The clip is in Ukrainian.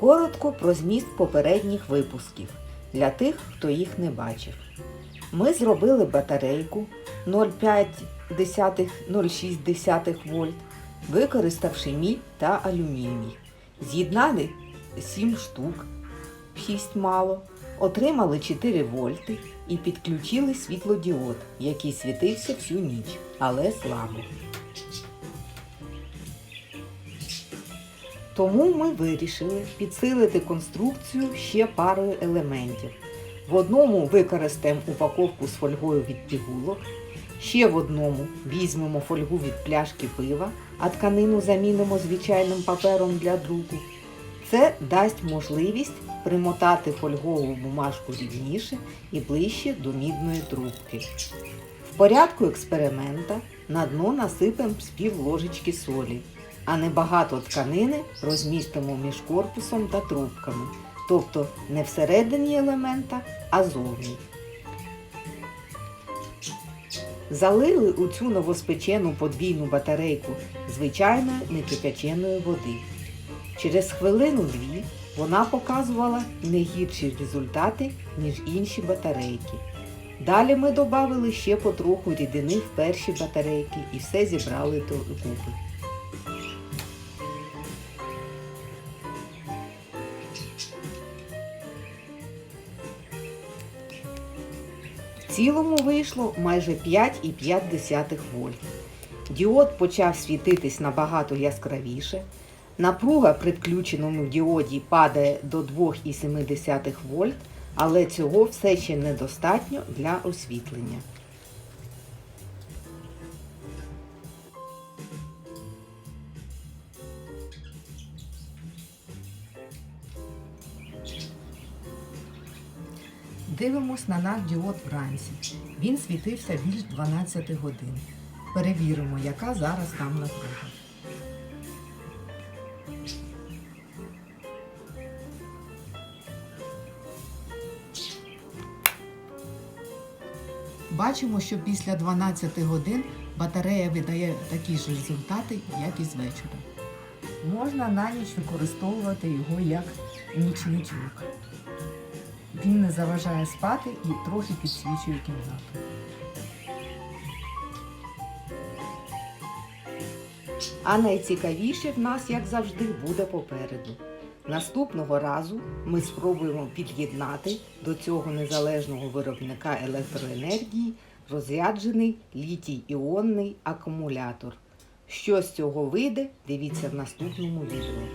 Коротко про зміст попередніх випусків для тих, хто їх не бачив. Ми зробили батарейку 0,5-0,6 вольт, використавши мідь та алюміній. З'єднали 7 штук, 6 мало, отримали 4 вольти і підключили світлодіод, який світився всю ніч, але слабо. Тому ми вирішили підсилити конструкцію ще парою елементів. В одному використаємо упаковку з фольгою від пігулок, ще в одному візьмемо фольгу від пляшки пива, а тканину замінимо звичайним папером для друку. Це дасть можливість примотати фольгову бумажку рівніше і ближче до мідної трубки. В порядку експеримента на дно насипемо з пів ложечки солі, а небагато тканини розмістимо між корпусом та трубками, тобто не всередині елемента, а зовні. Залили у цю новоспечену подвійну батарейку звичайної некипяченої води. Через хвилину-дві вона показувала не гірші результати, ніж інші батарейки. Далі ми додали ще потроху рідини в перші батарейки і все зібрали докупи. Цілому вийшло майже 5,5 вольт. Діод почав світитись набагато яскравіше. Напруга при включеному діоді падає до 2,7 вольт, але цього все ще недостатньо для освітлення. Дивимось на наш діод вранці. Він світився більш 12 годин. Перевіримо, яка зараз там напруга. Бачимо, що після 12 годин батарея видає такі ж результати, як і з вечора. Можна на ніч використовувати його як нічничок. Він не заважає спати і трохи підсвічує кімнату. А найцікавіше в нас, як завжди, буде попереду. Наступного разу ми спробуємо під'єднати до цього незалежного виробника електроенергії розряджений літій-іонний акумулятор. Що з цього вийде, дивіться в наступному відео.